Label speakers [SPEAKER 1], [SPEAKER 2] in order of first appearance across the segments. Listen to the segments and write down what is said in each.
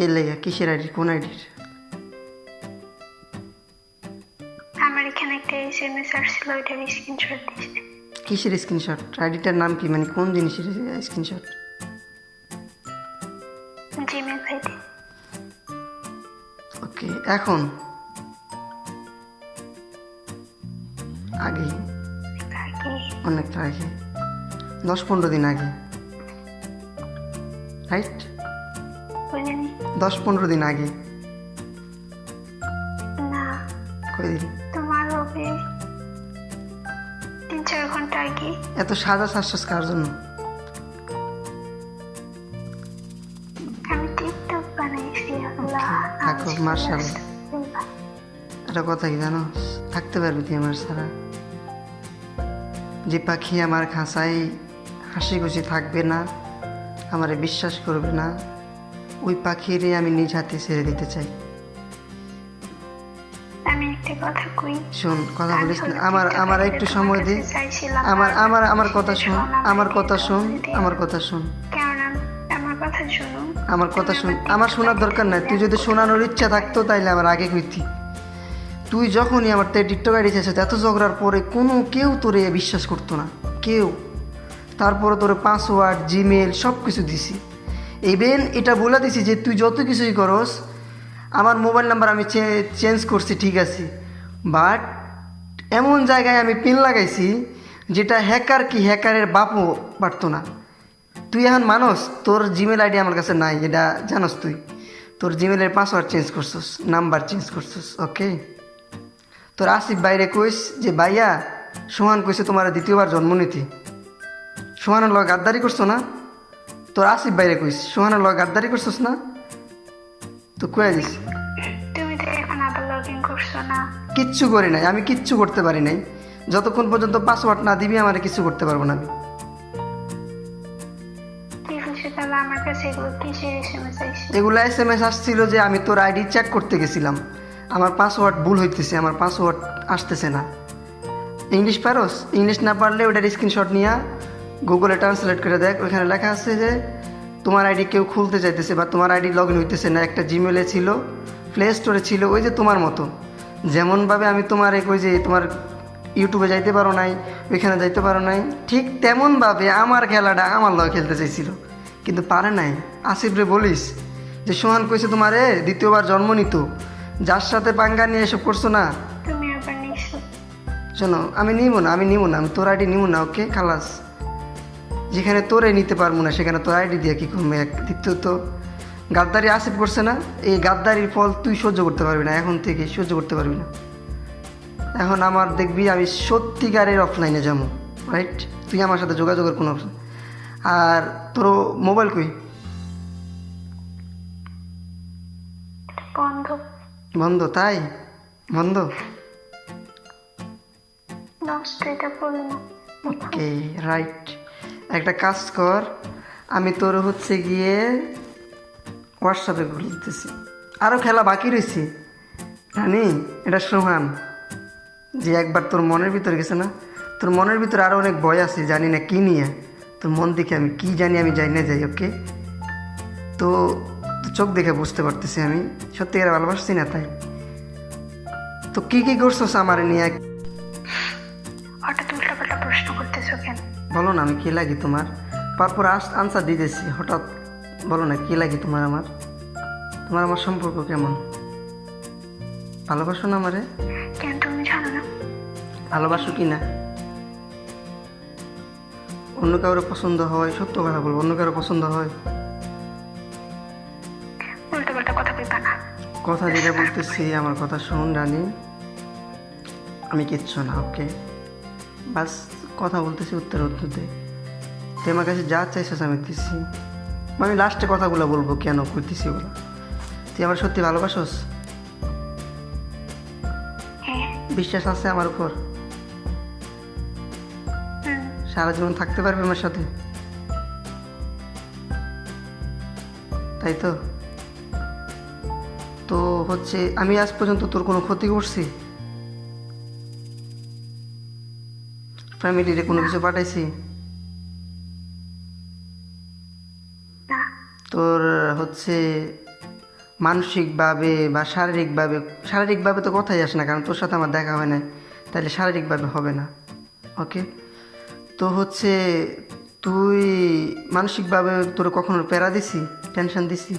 [SPEAKER 1] কে লেগে কিসের আইডি? কোন আইডির?
[SPEAKER 2] আমার এখানে একটা এস এম এস আসছিল ওইটার স্ক্রিনশট দিয়েছে।
[SPEAKER 1] কিসের স্ক্রিনশট আইডিটার নাম কি? মানে কোন জিনিসের স্ক্রিনশট
[SPEAKER 2] জিমেল আইডি।
[SPEAKER 1] ওকে এখন? আগে? অনেকটা আগে। দশ পনেরো দিন আগে। রাইট দশ পনেরো দিন আগে।
[SPEAKER 2] না।
[SPEAKER 1] কয়দিন?
[SPEAKER 2] তোমার হবে তিন চার ঘণ্টা আগে।
[SPEAKER 1] এত সাদা শ্বাস কার জন্য?
[SPEAKER 2] আমি টিকটক বানাইছি
[SPEAKER 1] থাকো, মাশাআল্লাহ। একটা কথা কি জানো? থাকতে পারবি তুই আমার ছাড়া যে পাখি আমার খাঁচায় হাসি খুশি থাকবে না আমারে বিশ্বাস করবে না ওই পাখিরে আমি নিজ হাতে ছেড়ে দিতে চাই।
[SPEAKER 2] আমি একটা কথা কই?
[SPEAKER 1] শোন কথা বলিস না। আমার আমার একটু সময় দে। আমার আমার আমার কথা শোন আমার কথা শোন আমার কথা শোন।
[SPEAKER 2] আমার কথা শুনো।
[SPEAKER 1] আমার শুন। আমার শোনার দরকার নাই। তুই যদি শোনানোর ইচ্ছা থাকতো তাইলে আমার আগে কইতি তুই যখনই আমার তাই টিকটক আইডি চাইছে এত ঝগড়ার পরে কোনো কেউ তোরে বিশ্বাস করতো না। কেউ। তারপরে তোরে পাসওয়ার্ড জিমেল সব কিছু দিছি। ইভেন এটা বলে দিছি যে তুই যত কিছুই করস, আমার মোবাইল নাম্বার আমি চেঞ্জ করছি, ঠিক আছে। বাট এমন জায়গায় আমি পিন লাগাইছি যেটা হ্যাকার কি হ্যাকারের বাপও পারতো না। তুই এখন মানুষ তোর জিমেল আইডি আমার কাছে নাই, এটা জানোস তুই। তোর জিমেলের পাসওয়ার্ড চেঞ্জ করছিস নাম্বার চেঞ্জ করছিস ওকে তোর আসিফ বাইরে কইস যে, ভাইয়া, সোহান কইছে তোমার দ্বিতীয়বার জন্ম নিতে সোহানের লগ গাদ্দারি করছ না? তোর আসিফ বাইরে কইস সোহানের লগ গাদ্দারি করছিস না? তো কয়ে দিস
[SPEAKER 2] তুমি তো এখন আবার লগ ইন করছ না।
[SPEAKER 1] কিচ্ছু করি নাই আমি কিচ্ছু করতে পারি নাই। যতক্ষণ পর্যন্ত পাসওয়ার্ড না দিবি আমার কিছু করতে পারব না। আমি
[SPEAKER 2] এগুলো এস এম এস
[SPEAKER 1] আসছিল যে আমি তোর আইডি চেক করতে গেছিলাম। আমার পাসওয়ার্ড ভুল হইতেছে আমার পাসওয়ার্ড আসতেছে না। ইংলিশ পারোস? ইংলিশ না পারলে ওটার স্ক্রিনশট নিয়ে গুগলে ট্রান্সলেট করে দেখ ওইখানে লেখা আছে যে তোমার আইডি কেউ খুলতে চাইতেছে বা তোমার আইডি লগ ইন হইতেছে না একটা জিমেলে ছিল প্লে স্টোরে ছিল ওই যে তোমার মতো। যেমনভাবে আমি তোমার এক ওই যে তোমার ইউটিউবে যাইতে পারো নাই ওইখানে যাইতে পারো নাই ঠিক তেমনভাবে আমার খেলাটা আমার লগে খেলতে চাইছিল। কিন্তু পারে নাই। আসিফ রে বলিস যে সোহান কইছে তোমারে দ্বিতীয়বার জন্ম নিত যার সাথে পাঙ্গা নিয়ে এসব করছ না? শোনো আমি নিব না আমি নিব না আমি তোর আইডি নিব না ওকে? খালাস। যেখানে তোরে নিতে পারব না সেখানে তোর আইডি দিয়ে কী করব? এক দ্বিতীয়ত গাদ্দারি আসিফ করছে না এই গাদ্দারির ফল তুই সহ্য করতে পারবি না এখন থেকে সহ্য করতে পারবি না। এখন আমার দেখবি আমি সত্যিকারের অফলাইনে যাব রাইট তুই আমার সাথে যোগাযোগের কোনো অপশন আর তোর মোবাইল কই?
[SPEAKER 2] বন্ধ।
[SPEAKER 1] বন্ধ তাই? বন্ধ? ওকে রাইট একটা কাজ কর, আমি তোর হচ্ছে গিয়ে হোয়াটসঅ্যাপে করে দিতেছি। আরও খেলা বাকি রয়েছে জানি এটা সোহান, যে একবার তোর মনের ভিতরে গেছে না, তোর মনের ভিতরে আরও অনেক ভয় আছে, জানি না কী নিয়ে। তোর মন দেখে আমি কি জানি, আমি যাই না, যাই ওকে? তো চোখ দেখে বুঝতে পারতেছি আমি। সত্যি সত্যিকার ভালোবাসছি না তাই। তো কী কী করছোস আমার নিয়ে? বলো না আমি কী লাগি তোমার? তারপর আস আনসার দিতেছি হঠাৎ বলো না কী লাগি তোমার আমার? তোমার আমার সম্পর্ক কেমন? ভালোবাসো না আমারে?
[SPEAKER 2] কেন তুমি জানো না?
[SPEAKER 1] ভালোবাসো কি না? অন্য কারও পছন্দ হয় সত্য কথা বলব অন্য কারও পছন্দ হয়।
[SPEAKER 2] উল্টাপাল্টা কথা কইবা না।
[SPEAKER 1] কথা যেটা বলতেছি আমার কথা শোন রানী। আমি কিচ্ছু না ওকে বাস। কথা বলতেছি উত্তর উত্তর দে তুই আমার কাছে যা চাইছিস আমি দিচ্ছি আমি লাস্টে কথাগুলো বলব কেন করতেছি ওগুলো। তুই আমার সত্যি ভালোবাসোস?
[SPEAKER 2] হ্যাঁ।
[SPEAKER 1] বিশ্বাস আছে আমার উপর? সারা জীবন থাকতে পারবে আমার সাথে? তাই তো? তো হচ্ছে আমি আজ পর্যন্ত তোর কোনো ক্ষতি করছি? ফ্যামিলিরে কোনো কিছু পাঠাইছি? তোর হচ্ছে মানসিকভাবে বা শারীরিকভাবে শারীরিকভাবে তো কথাই আসে না কারণ তোর সাথে আমার দেখা হয় না তাহলে শারীরিকভাবে হবে না ওকে তো হচ্ছে তুই মানসিকভাবে তোর কখনো প্যারা দিছি টেনশন দিছি?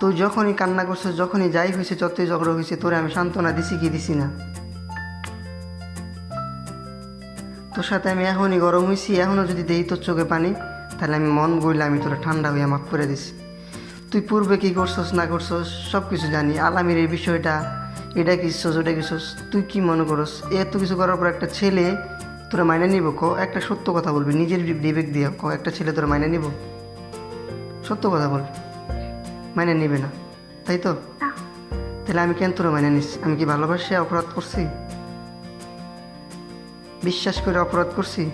[SPEAKER 1] তুই যখনই কান্না করছিস যখনই যাই হয়েছে যতই ঝগড়া হয়েছে তোরে আমি সান্ত্বনা দিছি কি দিছি না? তোর সাথে আমি এখনই গরম হয়েছি এখনও যদি দেই তোর চোখে পানি তাহলে আমি মন বইলে আমি তোরা ঠান্ডা হয়ে মাফ করে দিছি। তুই পূর্বে কি করছস না করছস সব কিছু জানি। আলামির এই বিষয়টা এটা কিসছস ওটা কিসছস তুই কি মনে করস? এত কিছু করার পর একটা ছেলে তোরা মাইনে নিব ক? একটা সত্য কথা বলবি নিজের বিবেক দিয়ে ক? একটা ছেলে তোরা মাইনে নিব? সত্য কথা বল। মাইনে নিবে না তাই তো? তাহলে আমি কেন তোরা মাইনে নিস আমি কি ভালোবাসি অপরাধ করছি? বিশ্বাস করে অপরাধ করছি?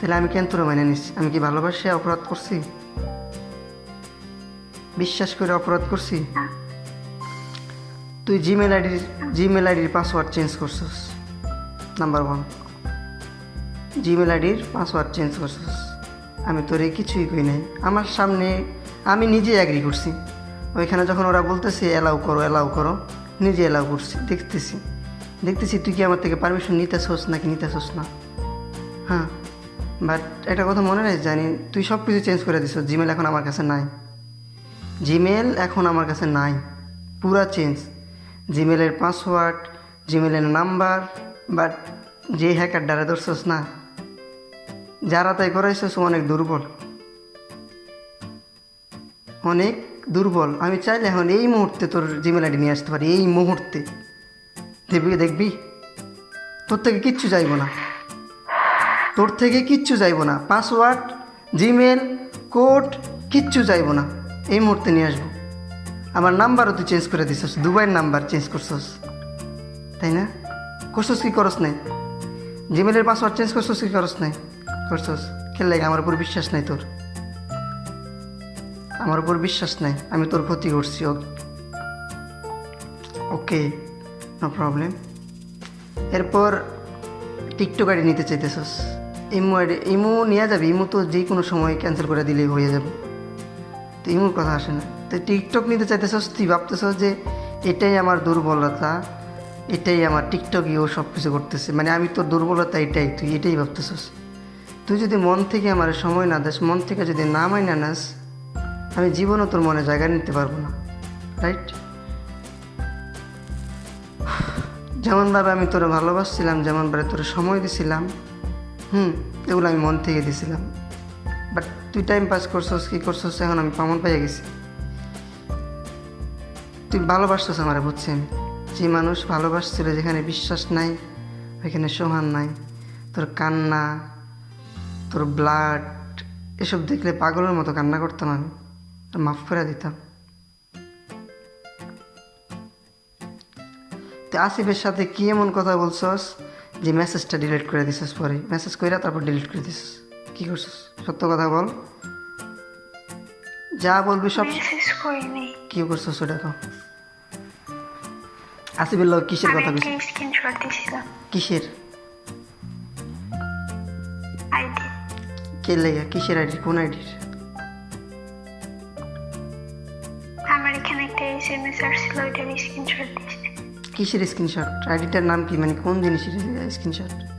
[SPEAKER 1] তাহলে আমি কেন তোরা মাইনে নিচ্ছি আমি কি ভালোবাসে অপরাধ করছি? বিশ্বাস করে অপরাধ করছি? তুই জিমেল আইডির জিমেল আইডির পাসওয়ার্ড চেঞ্জ করছিস। নাম্বার ওয়ান জিমেল আইডির পাসওয়ার্ড চেঞ্জ করছিস। আমি তোরে কিছুই কই নাই। আমার সামনে আমি নিজে অ্যাগ্রি করছি। ওইখানে যখন ওরা বলতেছে অ্যালাউ করো অ্যালাউ করো, নিজে অ্যালাউ করছি, দেখতেছি। দেখতেছি, তুই কি আমার থেকে পারমিশন নিতেছস নাকি নিতেছস না? হ্যাঁ বাট একটা কথা মনে রাখ জানি, তুই সব কিছু চেঞ্জ করে দিস জিমেল এখন আমার কাছে নাই। জিমেল এখন আমার কাছে নাই, পুরা চেঞ্জ জিমেলের পাসওয়ার্ড জিমেলের নাম্বার বাট যে হ্যাকার দ্বারা ধরছস না, যারা তাই করাইছস অনেক দুর্বল। অনেক দুর্বল। আমি চাইলে এখন এই মুহূর্তে তোর জিমেল আইডি নিয়ে আসতে পারি, এই মুহূর্তে। দেখবি দেখবি? তোর থেকে কিচ্ছু চাইব না। তোর থেকে কিচ্ছু চাইব না। পাসওয়ার্ড জিমেল কোড কিচ্ছু চাইব না। এই মুহূর্তে নিয়ে আসব। আমার নাম্বারও তুই চেঞ্জ করে দিছস। দুবাইয়ের নাম্বার চেঞ্জ করছস। তাই না? করছস কি, করস নাই? জিমেলের পাসওয়ার্ড চেঞ্জ করছস কি, করস নাই? করছস। খেললে আমার উপর বিশ্বাস নাই তোর। আমার উপর বিশ্বাস নাই। আমি তোর ক্ষতি করছি ওকে। নো প্রবলেম এরপর টিকটক আইডি নিতে চাইতেছস। ইমো আইডি, ইমো নিয়ে যাবে, ইমো তো যে কোনো সময় ক্যান্সেল করে দিলেই হয়ে যাবে। তো ইমোর কথা আসে না। তো টিকটক নিতে চাইতেছস, তুই ভাবতেছস যে এটাই আমার দুর্বলতা, এটাই আমার টিকটকই ও সব কিছু করতেছে। মানে আমি তোর দুর্বলতা এটাই, তুই এটাই ভাবতেছস। তুই যদি মন থেকে আমার সময় না দিস, মন থেকে যদি না মাইনা নাস, আমি জীবনও তোর মনে জায়গা নিতে পারব না। রাইট যেমনভাবে আমি তোরে ভালোবাসছিলাম যেমনভাবে তোরে সময় দিছিলাম, হুম, এগুলো আমি মন থেকে দিছিলাম। বাট তুই টাইম পাস করছস, কি করছস, এখন আমি প্রমাণ পাইয়া গেছি। তুই ভালোবাসছস আমার বুঝছি আমি যে মানুষ ভালোবাসছিল যেখানে বিশ্বাস নাই, ওইখানে সোহান নাই। তোর কান্না, তোর ব্লাড এসব দেখলে পাগলের মতো কান্না করতাম আমি। মাফ করে দিতাম। আসিফের সাথে কি এমন কথা বলছস যে মেসেজটা ডিলিট করে দিছস পরে? মেসেজ কইরা তারপর ডিলিট করে দিছস। কি করছস? সত্য কথা বল। যা বলবি সব কি করছস ওটা কও। আসিফের লোক কিসের কথা বলছিস কিসের? কে লেগে? কিসের আইডি কোন আইডির
[SPEAKER 2] আমার এখানে একটা এসএমএস আসছিল ওইটার স্ক্রিনশট দিছি।
[SPEAKER 1] কিসের স্ক্রিনশট? আইডিটার নাম কি? মানে কোন জিনিসের স্ক্রিনশট?